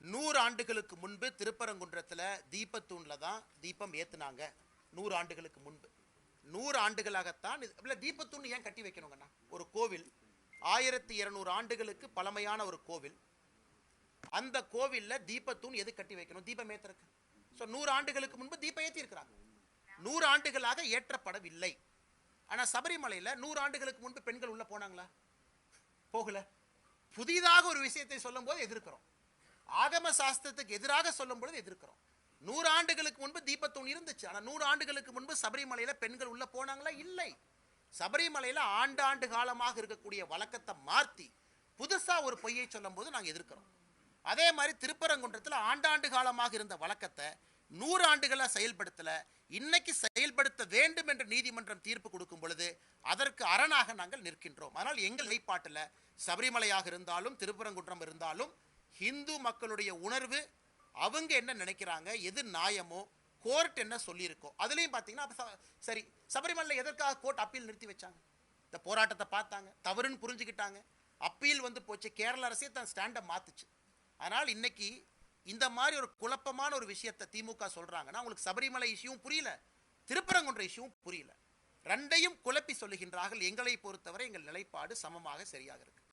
நூறு ஆண்டுகளுக்கு முன்பு திருப்பரங்குன்றத்தில் தீபத்தூணில் தான் தீபம் ஏத்துனாங்க. நூறு ஆண்டுகளுக்கு முன்பு. நூறு ஆண்டுகளாகத்தான் இது இல்லை தீபத்தூண் ஏன் கட்டி வைக்கணுங்கண்ணா? ஒரு கோவில். ஆயிரத்தி இருநூறு ஆண்டுகளுக்கு பழமையான ஒரு கோவில். அந்த கோவில்ல தீபத்தூண் எது கட்டி வைக்கணும்? தீபம் ஏத்துறக்கு ஸோ நூறு ஆண்டுகளுக்கு முன்பு தீபம் ஏற்றிருக்கிறாங்க நூறு ஆண்டுகளாக ஏற்றப்படவில்லை. ஆனா சபரிமலையில நூறு ஆண்டுகளுக்கு முன்பு பெண்கள் உள்ளே போனாங்களா? போகல. புதிதாக ஒரு விஷயத்தை சொல்லும்போது எதிர்க்கிறோம். ஆகம சாஸ்திரத்துக்கு எதிராக சொல்லும் பொழுது எதிர்க்கிறோம். நூறு ஆண்டுகளுக்கு முன்பு தீபத்தூண் இருந்துச்சு. ஆனால் நூறு ஆண்டுகளுக்கு முன்பு சபரிமலையில் பெண்கள் உள்ளே போனாங்களா? இல்லை. சபரிமலையில் ஆண்டாண்டு காலமாக இருக்கக்கூடிய வழக்கத்தை மாற்றி புதுசா ஒரு பொய்யை சொல்லும்போது நாங்கள் எதிர்க்கிறோம். அதே மாதிரி திருப்பரங்குன்றத்தில் ஆண்டாண்டு காலமாக இருந்த வழக்கத்தை நூறு ஆண்டுகளாக செயல்படுத்தல. இன்னைக்கு செயல்படுத்த வேண்டும் என்று நீதிமன்றம் தீர்ப்பு கொடுக்கும் பொழுது அதற்கு அரணாக நாங்கள் நிற்கின்றோம். ஆனால் எங்கள் நிலைப்பாட்டில் சபரிமலையாக இருந்தாலும் திருப்பரங்குன்றம் இருந்தாலும் ஹிந்து மக்களுடைய உணர்வு அவங்க என்ன நினைக்கிறாங்க எது நியாயமோ கோர்ட் என்ன சொல்லியிருக்கோ அதுலேயும் பார்த்தீங்கன்னா அப்போ சரி சபரிமலையில் எதற்காக கோர்ட் அப்பீல் நிறுத்தி வச்சாங்க? இந்த போராட்டத்தை பார்த்தாங்க தவறுன்னு புரிஞ்சுக்கிட்டாங்க. அப்பீல் வந்து போச்சு கேரள அரசே தன் ஸ்டாண்டை மாற்றுச்சு அதனால் இன்னைக்கு இந்த மாதிரி ஒரு குழப்பமான ஒரு விஷயத்தை திமுக சொல்கிறாங்கன்னா உங்களுக்கு சபரிமலை இஷ்யூவும் புரியல திருப்பரங்குன்ற இஷ்யூவும் புரியல. ரெண்டையும் குழப்பி சொல்லுகின்றார்கள் எங்களை பொறுத்தவரை எங்கள் நிலைப்பாடு சமமாக சரியாக இருக்குது